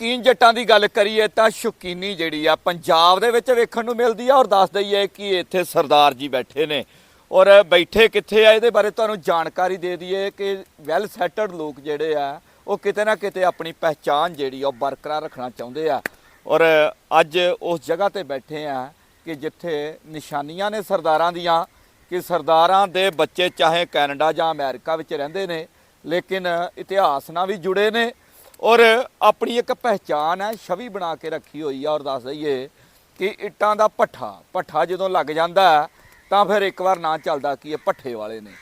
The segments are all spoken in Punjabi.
ਸ਼ੌਕੀਨ ਜੱਟਾਂ ਦੀ ਗੱਲ ਕਰੀਏ ਤਾਂ ਸ਼ੌਕੀਨੀ ਜਿਹੜੀ ਆ ਪੰਜਾਬ ਦੇ ਵਿੱਚ ਵੇਖਣ ਨੂੰ ਮਿਲਦੀ ਆ ਔਰ ਦੱਸ ਦਈਏ ਕਿ ਇੱਥੇ ਸਰਦਾਰ ਜੀ ਬੈਠੇ ਨੇ। ਔਰ ਬੈਠੇ ਕਿੱਥੇ ਆ? ਇਹਦੇ ਬਾਰੇ ਤੁਹਾਨੂੰ ਜਾਣਕਾਰੀ ਦੇ ਦਈਏ ਕਿ ਵੈਲ ਸੈਟਲਡ ਲੋਕ ਜਿਹੜੇ ਆ, ਉਹ ਕਿਤੇ ਨਾ ਕਿਤੇ ਆਪਣੀ ਪਹਿਚਾਨ ਜਿਹੜੀ ਆ ਉਹ ਬਰਕਰਾਰ ਰੱਖਣਾ ਚਾਹੁੰਦੇ ਆ। ਔਰ ਅੱਜ ਉਸ ਜਗ੍ਹਾ ਤੇ ਬੈਠੇ ਆ ਕਿ ਜਿੱਥੇ ਨਿਸ਼ਾਨੀਆਂ ਨੇ ਸਰਦਾਰਾਂ ਦੀਆਂ, ਕਿ ਸਰਦਾਰਾਂ ਦੇ ਬੱਚੇ ਚਾਹੇ ਕੈਨੇਡਾ ਜਾਂ ਅਮਰੀਕਾ ਵਿੱਚ ਰਹਿੰਦੇ ਨੇ, ਲੇਕਿਨ ਇਤਿਹਾਸ ਨਾਲ ਵੀ ਜੁੜੇ ਨੇ। ਔਰ ਆਪਣੀ ਇੱਕ ਪਹਿਚਾਨ ਹੈ, ਛਵੀ ਬਣਾ ਕੇ ਰੱਖੀ ਹੋਈ ਆ ਔਰ ਦੱਸ ਦਈਏ ਕਿ ਇੱਟਾਂ ਦਾ ਪੱਠਾ ਪੱਠਾ ਜਦੋਂ ਲੱਗ ਜਾਂਦਾ ਤਾਂ ਫਿਰ ਇੱਕ ਵਾਰ ਨਾਂ ਚੱਲਦਾ ਕਿ ਇਹ ਪੱਠੇ ਵਾਲੇ ਨੇ।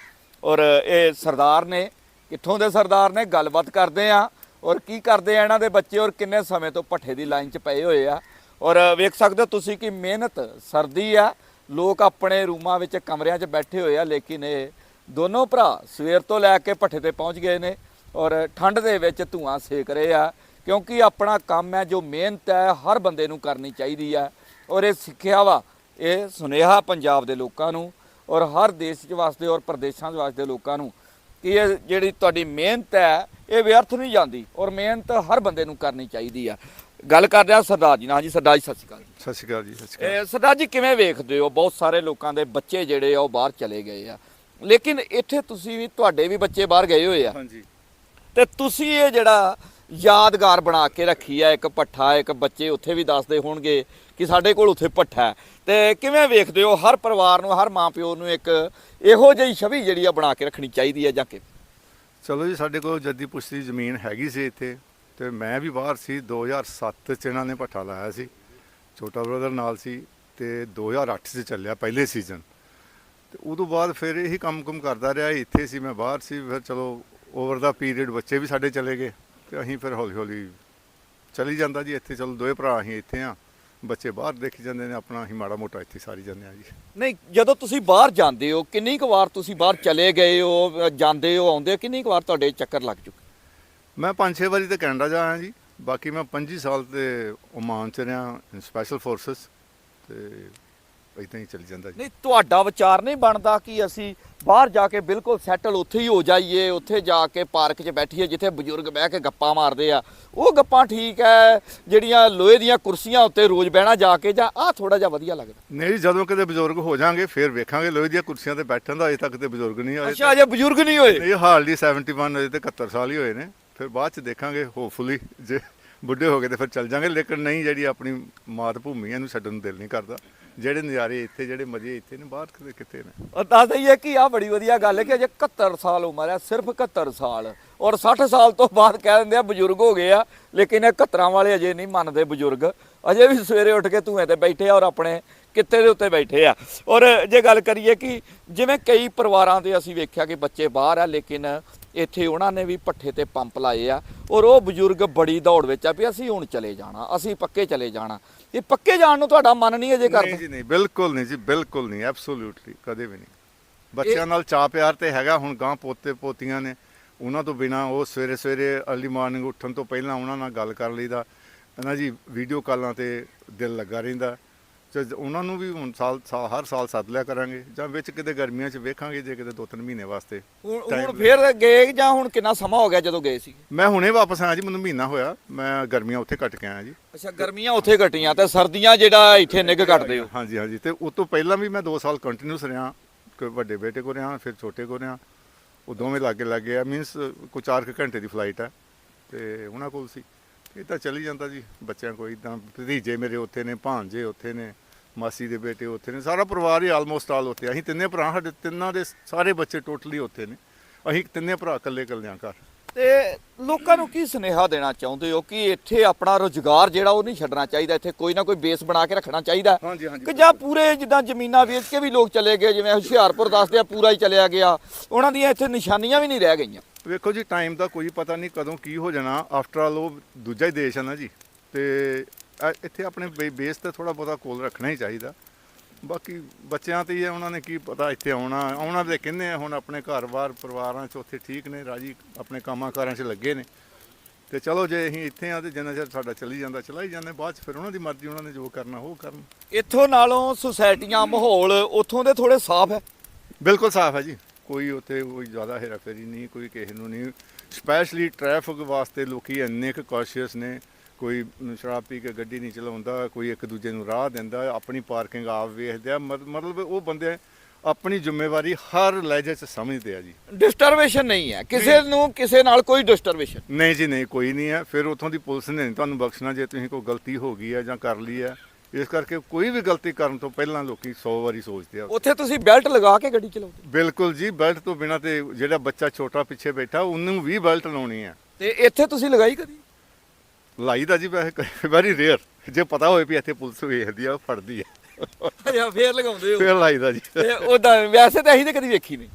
ਔਰ ਇਹ ਸਰਦਾਰ ਨੇ, ਕਿੱਥੋਂ ਦੇ ਸਰਦਾਰ ਨੇ, ਗੱਲਬਾਤ ਕਰਦੇ ਆ ਔਰ ਕੀ ਕਰਦੇ ਆ ਇਹਨਾਂ ਦੇ ਬੱਚੇ, ਔਰ ਕਿੰਨੇ ਸਮੇਂ ਤੋਂ ਪੱਠੇ ਦੀ ਲਾਈਨ 'ਚ ਪਏ ਹੋਏ ਆ। ਔਰ ਵੇਖ ਸਕਦੇ ਹੋ ਤੁਸੀਂ ਕਿ ਮਿਹਨਤ ਸਰਦੀ ਆ, ਲੋਕ ਆਪਣੇ ਰੂਮਾਂ ਵਿੱਚ ਕਮਰਿਆਂ 'ਚ ਬੈਠੇ ਹੋਏ ਆ, ਲੇਕਿਨ ਇਹ ਦੋਨੋਂ ਭਰਾ ਸਵੇਰ ਤੋਂ ਲੈ ਕੇ ਪੱਠੇ ਤੇ ਪਹੁੰਚ ਗਏ ਨੇ। ਔਰ ਠੰਡ ਦੇ ਵਿੱਚ ਧੂਆਂ ਸੇਕ ਰਹੇ ਆ ਕਿਉਂਕਿ ਆਪਣਾ ਕੰਮ ਹੈ ਜੋ ਮਿਹਨਤ ਹੈ ਹਰ ਬੰਦੇ ਨੂੰ ਕਰਨੀ ਚਾਹੀਦੀ ਹੈ। ਔਰ ਇਹ ਸਿੱਖਿਆ ਵਾ ਇਹ ਸੁਨੇਹਾ ਪੰਜਾਬ ਦੇ ਲੋਕਾਂ ਨੂੰ ਔਰ ਹਰ ਦੇਸ਼ 'ਚ ਵਸਦੇ ਔਰ ਪ੍ਰਦੇਸ਼ਾਂ 'ਚ ਵਸਦੇ ਲੋਕਾਂ ਨੂੰ ਕਿ ਇਹ ਜਿਹੜੀ ਤੁਹਾਡੀ ਮਿਹਨਤ ਹੈ ਇਹ ਵਿਅਰਥ ਨਹੀਂ ਜਾਂਦੀ ਔਰ ਮਿਹਨਤ ਹਰ ਬੰਦੇ ਨੂੰ ਕਰਨੀ ਚਾਹੀਦੀ ਆ। ਗੱਲ ਕਰਦੇ ਆ ਸਰਦਾਰ ਜੀ ਨਾਲ ਹਾਂਜੀ ਸਰਦਾਰ ਜੀ ਸਤਿ ਸ਼੍ਰੀ ਅਕਾਲ ਸਤਿ ਸ਼੍ਰੀ ਅਕਾਲ ਜੀ ਸਤਿ ਸ਼੍ਰੀ ਅਕਾਲ। ਸਰਦਾਰ ਜੀ ਕਿਵੇਂ ਵੇਖਦੇ ਹੋ? ਬਹੁਤ ਸਾਰੇ ਲੋਕਾਂ ਦੇ ਬੱਚੇ ਜਿਹੜੇ ਆ ਉਹ ਬਾਹਰ ਚਲੇ ਗਏ ਆ। ਲੇਕਿਨ ਇੱਥੇ ਤੁਸੀਂ ਵੀ ਤੁਹਾਡੇ ਵੀ ਬੱਚੇ ਬਾਹਰ ਗਏ ਹੋਏ ਆ। ਹਾਂਜੀ। ਤੇ ਤੁਸੀਂ ਇਹ ਜਿਹੜਾ ਯਾਦਗਾਰ ਬਣਾ ਕੇ ਰੱਖੀ ਆ, ਇੱਕ ਪੱਠਾ ਇੱਕ ਬੱਚੇ ਉੱਥੇ ਵੀ ਦੱਸਦੇ ਹੋਣਗੇ ਕਿ ਸਾਡੇ ਕੋਲ ਉੱਥੇ ਪੱਠਾ ਹੈ। ਤੇ ਕਿਵੇਂ ਵੇਖਦੇ ਹੋ ਹਰ ਪਰਿਵਾਰ ਨੂੰ, ਹਰ ਮਾਂ ਪਿਓ ਨੂੰ ਇੱਕ ਇਹੋ ਜਿਹੀ ਛਵੀ ਜਿਹੜੀ ਆ ਬਣਾ ਕੇ ਰੱਖਣੀ ਚਾਹੀਦੀ ਹੈ ਜਾਂ ਕਿ ਚਲੋ ਜੀ, ਸਾਡੇ ਕੋਲ ਜੱਦੀ ਪੁਸ਼ਤੀ ਜ਼ਮੀਨ ਹੈਗੀ ਸੀ ਇੱਥੇ ਤੇ ਮੈਂ ਵੀ ਬਾਹਰ ਸੀ। 2007 ਚ ਇਹਨਾਂ ਨੇ ਪੱਠਾ ਲਾਇਆ ਸੀ। ਛੋਟਾ ਬ੍ਰਦਰ ਨਾਲ ਸੀ ਤੇ 2008 ਚ ਚੱਲਿਆ ਪਹਿਲੇ ਸੀਜ਼ਨ ਤੇ ਉਦੋਂ ਬਾਅਦ ਫਿਰ ਇਹੀ ਕੰਮ ਕੁਮ ਕਰਦਾ ਰਿਹਾ। ਇੱਥੇ ਸੀ, ਮੈਂ ਬਾਹਰ ਸੀ, ਫਿਰ ਚਲੋ ਓਵਰ ਦਾ ਪੀਰੀਅਡ ਬੱਚੇ ਵੀ ਸਾਡੇ ਚਲੇ ਗਏ ਤੇ ਅਸੀਂ ਫਿਰ ਹੌਲੀ ਹੌਲੀ ਚਲੀ ਜਾਂਦਾ ਜੀ ਇੱਥੇ ਚਲੋ ਦੋਏ ਭਰਾ ਅਸੀਂ ਇੱਥੇ ਆ ਬੱਚੇ ਬਾਹਰ ਦੇਖੀ ਜਾਂਦੇ ਨੇ ਆਪਣਾ ਅਸੀਂ ਮਾੜਾ ਮੋਟਾ ਇੱਥੇ ਸਾਰੀ ਜਾਂਦੇ ਆ ਜੀ। ਨਹੀਂ ਜਦੋਂ ਤੁਸੀਂ ਬਾਹਰ ਜਾਂਦੇ ਹੋ ਕਿੰਨੀ ਕੁ ਵਾਰ ਤੁਸੀਂ ਬਾਹਰ ਚਲੇ ਗਏ ਹੋ ਜਾਂਦੇ ਹੋ ਆਉਂਦੇ ਹੋ ਕਿੰਨੀ ਕੁ ਵਾਰ ਤੁਹਾਡੇ ਚੱਕਰ ਲੱਗ ਚੁੱਕੇ? ਮੈਂ ਪੰਜ ਛੇ ਵਾਰੀ ਤੇ ਕੈਨੇਡਾ ਜਾ ਆਇਆ ਜੀ। ਬਾਕੀ ਮੈਂ 25 ਸਾਲ ਤੇ ਓਮਾਨ ਚ ਰਿਹਾ ਸਪੈਸ਼ਲ ਫੋਰਸਸ ਤੇ ਇਦਾਂ ਹੀ ਚੱਲ ਜਾਂਦਾ ਜੀ। ਨਹੀਂ ਤੁਹਾਡਾ ਵਿਚਾਰ ਨਹੀਂ ਬਣਦਾ ਕਿ ਅਸੀਂ ਬਾਹਰ ਜਾ ਕੇ ਬਿਲਕੁਲ ਸੈਟਲ ਉੱਥੇ ਹੀ ਹੋ ਜਾਈਏ ਉੱਥੇ ਜਾ ਕੇ ਪਾਰਕ 'ਚ ਬੈਠੀਏ ਜਿੱਥੇ ਬਜ਼ੁਰਗ ਬਹਿ ਕੇ ਗੱਪਾਂ ਮਾਰਦੇ ਆ। ਉਹ ਗੱਪਾਂ ਠੀਕ ਹੈ ਜਿਹੜੀਆਂ ਲੋਹੇ ਦੀਆਂ ਕੁਰਸੀਆਂ ਉੱਤੇ ਰੋਜ਼ ਬਹਿਣਾ ਜਾ ਕੇ ਜਾਂ ਆਹ ਥੋੜਾ ਜਿਹਾ ਵਧੀਆ ਲੱਗਦਾ। ਨਹੀਂ ਜਦੋਂ ਕਿਤੇ ਬਜ਼ੁਰਗ ਹੋ ਜਾਾਂਗੇ ਫਿਰ ਵੇਖਾਂਗੇ ਲੋਹੇ ਦੀਆਂ ਕੁਰਸੀਆਂ ਤੇ ਬੈਠਣ ਦਾ ਅਜੇ ਤੱਕ ਤੇ ਬਜ਼ੁਰਗ ਨਹੀਂ ਹੋਏ। ਅੱਛਾ ਅਜੇ ਬਜ਼ੁਰਗ ਨਹੀਂ ਹੋਏ? ਇਹ ਹਾਰਡਲੀ 71 ਅਜੇ ਤੇ 71 ਸਾਲ ਹੀ ਹੋਏ ਨੇ। ਫਿਰ ਬਾਅਦ ਚ ਦੇਖਾਂਗੇ ਹੋਪਫੁਲੀ ਜੇ ਬੁੱਢੇ ਹੋ ਗਏ ਤੇ ਫਿਰ ਚੱਲ ਜਾਾਂਗੇ ਲੇਕਿਨ ਨਹੀਂ ਜਿਹੜੀ ਆਪਣੀ ਮਾਤ ਭੂਮੀ ਇਹਨੂੰ ਛੱਡਣ ਨੂੰ ਦਿਲ ਨਹੀਂ ਕਰਦਾ। ਜਿਹੜੇ ਨਜ਼ਾਰੇ ਇੱਥੇ, ਜਿਹੜੇ ਮਜ਼ੇ ਇੱਥੇ ਨੇ, ਬਾਹਰ ਕਿਤੇ ਕਿਤੇ ਨੇ। ਉਹ ਦੱਸ ਦਈਏ ਕਿ ਆ ਬੜੀ ਵਧੀਆ ਗੱਲ ਹੈ ਕਿ ਅਜੇ 71 ਸਾਲ ਉਮਰ ਹੈ, ਸਿਰਫ 71 ਸਾਲ। ਔਰ 60 ਸਾਲ ਤੋਂ ਬਾਅਦ ਕਹਿ ਦਿੰਦੇ ਆ ਬਜ਼ੁਰਗ ਹੋ ਗਏ ਆ ਲੇਕਿਨ ਇਹ 71 ਵਾਲੇ ਅਜੇ ਨਹੀਂ ਮੰਨਦੇ ਬਜ਼ੁਰਗ। ਅਜੇ ਵੀ ਸਵੇਰੇ ਉੱਠ ਕੇ ਧੂਏ ਤੇ ਬੈਠੇ ਆ ਔਰ ਆਪਣੇ ਕਿੱਤੇ ਦੇ ਉੱਤੇ ਬੈਠੇ ਆ। ਔਰ ਜੇ ਗੱਲ ਕਰੀਏ ਕਿ ਜਿਵੇਂ ਕਈ ਪਰਿਵਾਰਾਂ ਦੇ ਅਸੀਂ ਵੇਖਿਆ ਕਿ ਬੱਚੇ ਬਾਹਰ ਆ ਲੇਕਿਨ ਇੱਥੇ ਉਹਨਾਂ ਨੇ ਵੀ ਪੱਠੇ ਤੇ ਪੰਪ ਲਾਏ ਆ ਔਰ ਉਹ ਬਜ਼ੁਰਗ ਬੜੀ ਦੌੜ ਵਿੱਚ ਆ ਵੀ ਅਸੀਂ ਹੁਣ ਚਲੇ ਜਾਣਾ ਅਸੀਂ ਪੱਕੇ ਚਲੇ ਜਾਣਾ। ਇਹ ਪੱਕੇ ਜਾਣ ਨੂੰ ਤੁਹਾਡਾ ਮਨ ਨਹੀਂ ਅਜੇ ਨਹੀਂ ਕਰਦਾ ਜੀ ਨਹੀਂ ਬਿਲਕੁਲ ਨਹੀਂ ਜੀ ਬਿਲਕੁਲ ਨਹੀਂ ਐਬਸੋਲੂਟਲੀ ਕਦੇ ਵੀ ਨਹੀਂ। ਬੱਚਿਆਂ ਨਾਲ ਚਾਹ ਪਿਆਰ ਤੇ ਹੈਗਾ ਹੁਣ ਗਾਂ ਪੋਤੇ ਪੋਤੀਆਂ ਨੇ ਉਹਨਾਂ ਤੋਂ ਬਿਨਾ ਉਹ ਸਵੇਰੇ ਸਵੇਰੇ ਅਰਲੀ ਮਾਰਨਿੰਗ ਉੱਠਣ ਤੋਂ ਪਹਿਲਾਂ ਉਹਨਾਂ ਨਾਲ ਗੱਲ ਕਰ ਲਈਦਾ। ਇਹਨਾਂ ਜੀ ਵੀਡੀਓ ਕਾਲਾਂ ਤੇ ਦਿਲ ਲੱਗਾ ਰਹਿੰਦਾ। ਤੇ ਉਹਨਾਂ ਨੂੰ ਵੀ ਹੁਣ ਸਾਲ ਸਾ- ਹਰ ਸਾਲ ਸੱਦ ਲਿਆ ਕਰਾਂਗੇ। ਜਾਂ ਵਿੱਚ ਕਿਤੇ ਗਰਮੀਆਂ 'ਚ ਵੇਖਾਂਗੇ ਜੇ ਕਿਤੇ ਦੋ ਤਿੰਨ ਮਹੀਨੇ ਵਾਸਤੇ ਹੁਣ ਫੇਰ ਗਏ ਜਾਂ ਹੁਣ ਕਿੰਨਾ ਸਮਾਂ ਹੋ ਗਿਆ ਜਦੋਂ ਗਏ ਸੀ? ਮੈਂ ਹੁਣੇ ਵਾਪਸ ਆਇਆ ਜੀ ਮੈਨੂੰ ਮਹੀਨਾ ਹੋਇਆ। ਮੈਂ ਗਰਮੀਆਂ ਉੱਥੇ ਕੱਟ ਕੇ ਆਇਆ ਜੀ। ਅੱਛਾ ਗਰਮੀਆਂ ਉੱਥੇ ਘਟੀਆਂ ਤੇ ਸਰਦੀਆਂ ਜਿਹੜਾ ਇੱਥੇ ਨਿੱਘ ਕੱਟਦੇ ਹੋ। ਹਾਂਜੀ ਹਾਂਜੀ। ਤੇ ਉਸ ਤੋਂ ਪਹਿਲਾਂ ਵੀ ਮੈਂ 2 ਸਾਲ ਕੰਟੀਨਿਊਸ ਰਿਹਾ। ਕੋਈ ਵੱਡੇ ਬੇਟੇ ਕੋ ਰਿਹਾ ਫਿਰ ਛੋਟੇ ਕੋ ਰਿਹਾ। ਉਹ ਦੋਵੇਂ ਲਾਗੇ ਲੱਗੇ ਆ ਮੀਨਸ ਕੋਈ 4 ਘੰਟੇ ਦੀ ਫਲਾਈਟ ਹੈ ਤੇ ਉਹਨਾਂ ਕੋਲ ਸੀ। ਇਹ ਤਾਂ ਚਲੀ ਜਾਂਦਾ ਜੀ, ਬੱਚਿਆਂ ਕੋਈ ਇਦਾਂ ਭਤੀਜੇ ਮੇਰੇ ਉੱਥੇ ਨੇ ਭਾਂਜੇ ਉੱਥੇ ਨੇ, ਮਾਸੀ ਦੇ ਬੇਟੇ ਉੱਥੇ ਨੇ, ਸਾਰਾ ਪਰਿਵਾਰ ਹੀ ਆਲਮੋਸਟ ਆਲ ਉੱਥੇ ਅਸੀਂ ਤਿੰਨੇ ਭਰਾ, ਸਾਡੇ ਤਿੰਨਾਂ ਦੇ ਸਾਰੇ ਬੱਚੇ ਟੋਟਲੀ ਉੱਥੇ ਨੇ। ਅਸੀਂ ਤਿੰਨੇ ਭਰਾ ਇਕੱਲੇ ਇਕੱਲਿਆਂ ਘਰ। ਤੇ ਲੋਕਾਂ ਨੂੰ ਕੀ ਸੁਨੇਹਾ ਦੇਣਾ ਚਾਹੁੰਦੇ ਹੋ ਕਿ ਇੱਥੇ ਆਪਣਾ ਰੋਜ਼ਗਾਰ ਜਿਹੜਾ ਉਹ ਨਹੀਂ ਛੱਡਣਾ ਚਾਹੀਦਾ ਇੱਥੇ ਕੋਈ ਨਾ ਕੋਈ ਬੇਸ ਬਣਾ ਕੇ ਰੱਖਣਾ ਚਾਹੀਦਾ? ਹਾਂਜੀ, ਹਾਂਜੀ। ਕਿ ਜਾਂ ਪੂਰੇ ਜਿੱਦਾਂ ਜ਼ਮੀਨਾਂ ਵੇਚ ਕੇ ਵੀ ਲੋਕ ਚਲੇ ਗਏ ਜਿਵੇਂ ਹੁਸ਼ਿਆਰਪੁਰ ਦੱਸਦੇ ਆ ਪੂਰਾ ਹੀ ਚਲਿਆ ਗਿਆ। ਉਹਨਾਂ ਦੀਆਂ ਇੱਥੇ ਨਿਸ਼ਾਨੀਆਂ ਵੀ ਨਹੀਂ ਰਹਿ ਗਈਆਂ। ਵੇਖੋ ਜੀ ਟਾਈਮ ਦਾ ਕੋਈ ਪਤਾ ਨਹੀਂ ਕਦੋਂ ਕੀ ਹੋ ਜਾਣਾ। ਆਫਟਰ ਆਲ ਉਹ ਦੂਜਾ ਹੀ ਦੇਸ਼ ਹੈ ਨਾ ਜੀ। ਤੇ ਅ- ਇੱਥੇ ਆਪਣੇ ਬੇਸ ਤੇ ਥੋੜਾ ਬਹੁਤਾ ਕੋਲ ਰੱਖਣਾ ਹੀ ਚਾਹੀਦਾ। ਬਾਕੀ ਬੱਚਿਆਂ ਤੇ ਹੀ ਹੈ ਉਹਨਾਂ ਨੇ ਕੀ ਪਤਾ ਇੱਥੇ ਆਉਣਾ ਆਉਣਾ ਦੇ ਕਹਿੰਦੇ ਆ ਹੁਣ ਆਪਣੇ ਘਰ-ਬਾਰ ਪਰਿਵਾਰਾਂ 'ਚ ਉੱਥੇ ਠੀਕ ਨੇ ਰਾਜੀ ਆਪਣੇ ਕੰਮਾਂ ਕਾਰਾਂ 'ਚ ਲੱਗੇ ਨੇ। ਤੇ ਚਲੋ ਜੇ ਅਸੀਂ ਇੱਥੇ ਆ ਤੇ ਜਿੰਨਾ ਚਿਰ ਸਾਡਾ ਚੱਲੀ ਜਾਂਦਾ ਚਲਾ ਹੀ ਜਾਂਦੇ ਬਾਅਦ 'ਚ ਫਿਰ ਉਹਨਾਂ ਦੀ ਮਰਜ਼ੀ ਉਹਨਾਂ ਨੇ ਜੋ ਕਰਨਾ ਉਹ ਕਰਨ। ਇੱਥੋਂ ਨਾਲੋਂ ਸੁਸਾਇਟੀਆਂ ਮਾਹੌਲ ਉੱਥੋਂ ਦੇ ਥੋੜੇ ਸਾਫ਼ ਹੈ। ਬਿਲਕੁਲ ਸਾਫ਼ ਹੈ ਜੀ। ਕੋਈ ਉੱਥੇ ਕੋਈ ਜ਼ਿਆਦਾ ਹੇਰਾਫੇਰੀ ਨਹੀਂ ਕੋਈ ਕਿਸੇ ਨੂੰ ਨਹੀਂ। ਸਪੈਸ਼ਲੀ ਟ੍ਰੈਫਿਕ ਵਾਸਤੇ ਲੋਕੀ ਇੰਨੇ ਕੁ ਕੌਸ਼ੀਅਸ ਨੇ। ਕੋਈ ਸ਼ਰਾਬ ਪੀ ਕੇ ਗੱਡੀ ਨਹੀਂ ਚਲਾਉਂਦਾ ਕੋਈ ਇੱਕ ਦੂਜੇ ਨੂੰ ਰਾਹ ਦਿੰਦਾ ਆਪਣੀ ਪਾਰਕਿੰਗ ਆਪ ਵੇਖਦੇ ਆ ਮਤ- ਮਤਲਬ ਉਹ ਬੰਦੇ ਆਪਣੀ ਜ਼ਿੰਮੇਵਾਰੀ ਹਰ ਲਹਿਜੇ 'ਚ ਸਮਝਦੇ ਆ ਜੀ। ਡਿਸਟਰਬੇਸ਼ਨ ਨਹੀਂ ਹੈ। ਕਿਸੇ ਨੂੰ ਕਿਸੇ ਨਾਲ ਕੋਈ ਡਿਸਟਰਬੇਸ਼ਨ ਨਹੀਂ ਜੀ ਨਹੀਂ ਕੋਈ ਨਹੀਂ ਹੈ। ਫਿਰ ਉਥੋਂ ਦੀ ਪੁਲਿਸ ਨੇ ਤੁਹਾਨੂੰ ਬਖਸ਼ਣਾ ਜੇ ਤੁਸੀਂ ਕੋਈ ਗਲਤੀ ਹੋ ਗਈ ਹੈ ਜਾਂ ਕਰ ਲਈ ਹੈ। ਇਸ ਕਰਕੇ ਕੋਈ ਵੀ ਗਲਤੀ ਕਰਨ ਤੋਂ ਪਹਿਲਾਂ ਲੋਕੀ 100 ਵਾਰੀ ਸੋਚਦੇ ਆ। ਉੱਥੇ ਤੁਸੀਂ ਬੈਲਟ ਲਗਾ ਕੇ ਗੱਡੀ ਚਲਾਉਂਦੇ ਬਿਲਕੁਲ ਜੀ ਬੈਲਟ ਤੋਂ ਬਿਨਾ ਤੇ ਜਿਹੜਾ ਬੱਚਾ ਛੋਟਾ ਪਿੱਛੇ ਬੈਠਾ ਉਹਨੂੰ ਵੀ ਬੈਲਟ ਲਾਉਣੀ ਹੈ। ਤੇ ਇੱਥੇ ਤੁਸੀਂ ਲਗਾਈ ਕਦੀ? ਲਾਈ ਦਾ ਜੀ ਵੈਸੇ ਵੈਰੀ ਰੇਅਰ। ਜੇ ਪਤਾ ਹੋਵੇ ਵੀ ਇੱਥੇ ਪੁਲਿਸ ਵੇਖਦੀ ਆ ਫੜਦੀ ਹੈ ਅੱਛਾ ਫੇਰ ਲਗਾਉਂਦੇ ਹੋ। ਫਿਰ ਲਾਈ ਦਾ ਜੀ। ਤੇ ਉਹਦਾ ਵੈਸੇ ਤਾਂ ਅਸੀਂ ਤਾਂ ਕਦੀ ਵੇਖੀ ਨਹੀਂ।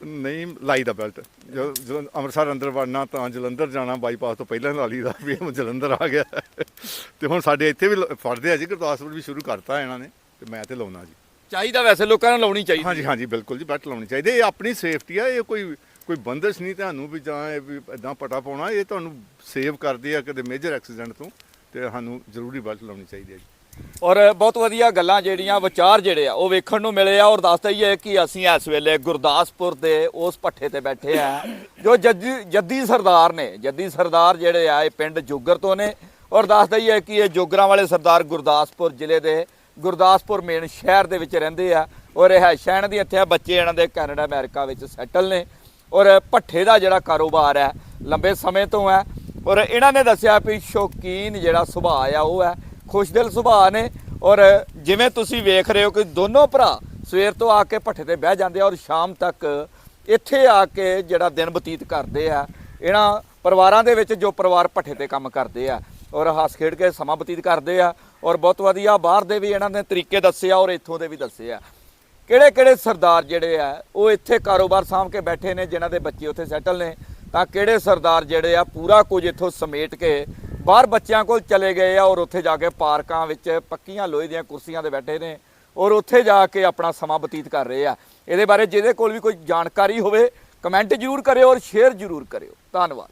ਨਹੀਂ ਲਾਈ ਦਾ ਬੈਲਟ ਜਦੋਂ ਅੰਮ੍ਰਿਤਸਰ ਅੰਦਰ ਵੜਨਾ ਤਾਂ ਜਲੰਧਰ ਜਾਣਾ ਬਾਈਪਾਸ ਤੋਂ ਪਹਿਲਾਂ ਲਾ ਲਈ ਦਾ ਵੀ ਜਲੰਧਰ ਆ ਗਿਆ। ਤੇ ਹੁਣ ਸਾਡੇ ਇੱਥੇ ਵੀ ਫੜਦੇ ਆ ਜੀ ਗੁਰਦਾਸਪੁਰ ਵੀ ਸ਼ੁਰੂ ਕਰਤਾ ਇਹਨਾਂ ਨੇ ਤੇ ਮੈਂ ਤੇ ਲਾਉਣਾ ਜੀ। ਚਾਹੀਦਾ ਵੈਸੇ ਲੋਕਾਂ ਨੂੰ ਲਾਉਣੀ ਚਾਹੀਦੀ। ਹਾਂਜੀ ਹਾਂਜੀ ਬਿਲਕੁਲ ਜੀ ਬੈਲਟ ਲਾਉਣੀ ਚਾਹੀਦੀ। ਇਹ ਆਪਣੀ ਸੇਫਟੀ ਆ ਇਹ ਕੋਈ ਕੋਈ ਬੰਦਸ਼ ਨਹੀਂ ਤੁਹਾਨੂੰ ਵੀ ਜਾਂ ਇਹ ਵੀ ਇਦਾਂ ਪਟਾ ਪਾਉਣਾ, ਇਹ ਤੁਹਾਨੂੰ ਸੇਵ ਕਰਦੇ ਆ ਕਦੇ ਮੇਜਰ ਐਕਸੀਡੈਂਟ ਤੋਂ, ਤੇ ਸਾਨੂੰ ਜ਼ਰੂਰੀ ਬੈਲਟ ਲਾਉਣੀ ਚਾਹੀਦੀ ਹੈ ਜੀ। ਔਰ ਬਹੁਤ ਵਧੀਆ ਗੱਲਾਂ ਜਿਹੜੀਆਂ ਵਿਚਾਰ ਜਿਹੜੇ ਆ, ਉਹ ਵੇਖਣ ਨੂੰ ਮਿਲੇ ਆ ਔਰ ਦੱਸਦਾ ਹੀ ਹੈ ਕਿ ਅਸੀਂ ਇਸ ਵੇਲੇ ਗੁਰਦਾਸਪੁਰ ਦੇ ਉਸ ਪੱਠੇ ਤੇ ਬੈਠੇ ਆ, ਜੋ ਜੱਦੀ ਜੱਦੀ ਸਰਦਾਰ ਨੇ, ਜੱਦੀ ਸਰਦਾਰ ਜਿਹੜੇ ਆ, ਇਹ ਪਿੰਡ ਜੋਗਰ ਤੋਂ ਨੇ। ਔਰ ਦੱਸਦਾ ਹੀ ਹੈ ਕਿ ਇਹ ਜੋਗਰਾਂ ਵਾਲੇ ਸਰਦਾਰ ਗੁਰਦਾਸਪੁਰ ਜ਼ਿਲ੍ਹੇ ਦੇ, ਗੁਰਦਾਸਪੁਰ ਮੇਨ ਸ਼ਹਿਰ ਦੇ ਵਿੱਚ ਰਹਿੰਦੇ ਆ। ਔਰ ਇਹ ਸ਼ਹਿਰ ਦੀ ਇੱਥੇ ਆ ਬੱਚੇ ਇਹਨਾਂ ਦੇ ਕੈਨੇਡਾ, ਅਮਰੀਕਾ ਵਿੱਚ ਸੈਟਲ ਨੇ। ਔਰ ਭੱਠੇ ਦਾ ਜਿਹੜਾ ਕਾਰੋਬਾਰ ਹੈ, ਲੰਬੇ ਸਮੇਂ ਤੋਂ ਹੈ। ਔਰ ਇਹਨਾਂ ਨੇ ਦੱਸਿਆ ਵੀ ਸ਼ੌਕੀਨ ਜਿਹੜਾ ਸੁਭਾਅ ਆ, ਉਹ ਹੈ। ਖੁਸ਼ਦਿਲ ਸੁਭਾਅ ਨੇ। ਔਰ ਜਿਵੇਂ ਤੁਸੀਂ ਵੇਖ ਰਹੇ ਹੋ ਕਿ ਦੋਨੋਂ ਭਰਾ ਸਵੇਰ ਤੋਂ ਆ ਕੇ ਭੱਠੇ ਤੇ ਬਹਿ ਜਾਂਦੇ ਆ ਔਰ ਸ਼ਾਮ ਤੱਕ ਇੱਥੇ ਆ ਕੇ ਜਿਹੜਾ ਦਿਨ ਬਤੀਤ ਕਰਦੇ ਆ, ਇਹਨਾਂ ਪਰਿਵਾਰਾਂ ਦੇ ਵਿੱਚ ਜੋ ਪਰਿਵਾਰ ਭੱਠੇ ਤੇ ਕੰਮ ਕਰਦੇ ਆ, ਔਰ ਹੱਸ ਖੇਡ ਕੇ ਸਮਾਂ ਬਤੀਤ ਕਰਦੇ ਆ, ਔਰ ਬਹੁਤ ਵਧੀਆ ਬਾਹਰ ਦੇ ਵੀ ਇਹਨਾਂ ਨੇ ਤਰੀਕੇ ਦੱਸੇ ਆ ਔਰ ਇੱਥੋਂ ਦੇ ਵੀ ਦੱਸੇ ਆ। ਕਿਹੜੇ ਕਿਹੜੇ ਸਰਦਾਰ ਜਿਹੜੇ ਆ, ਉਹ ਇੱਥੇ ਕਾਰੋਬਾਰ ਸਾਂਭ ਕੇ ਬੈਠੇ ਨੇ, ਜਿਨ੍ਹਾਂ ਦੇ ਬੱਚੇ ਉੱਥੇ ਸੈਟਲ ਨੇ। ਤਾਂ ਕਿਹੜੇ ਸਰਦਾਰ ਜਿਹੜੇ ਆ, ਪੂਰਾ ਕੁਝ ਇੱਥੋਂ ਸਮੇਟ ਕੇ ਬਾਹਰ ਬੱਚਿਆਂ ਕੋਲ ਚਲੇ ਗਏ ਆ ਔਰ ਉੱਥੇ ਜਾ ਕੇ ਪਾਰਕਾਂ ਵਿੱਚ ਪੱਕੀਆਂ ਲੋਹੇ ਦੀਆਂ ਕੁਰਸੀਆਂ ਤੇ ਬੈਠੇ ਨੇ ਔਰ ਉੱਥੇ ਜਾ ਕੇ ਆਪਣਾ ਸਮਾਂ ਬਤੀਤ ਕਰ ਰਹੇ ਆ। ਇਹਦੇ ਬਾਰੇ ਜਿਹਦੇ ਕੋਲ ਵੀ ਕੋਈ ਜਾਣਕਾਰੀ ਹੋਵੇ, ਕਮੈਂਟ ਜ਼ਰੂਰ ਕਰਿਓ ਔਰ ਸ਼ੇਅਰ ਜ਼ਰੂਰ ਕਰਿਓ। ਧੰਨਵਾਦ।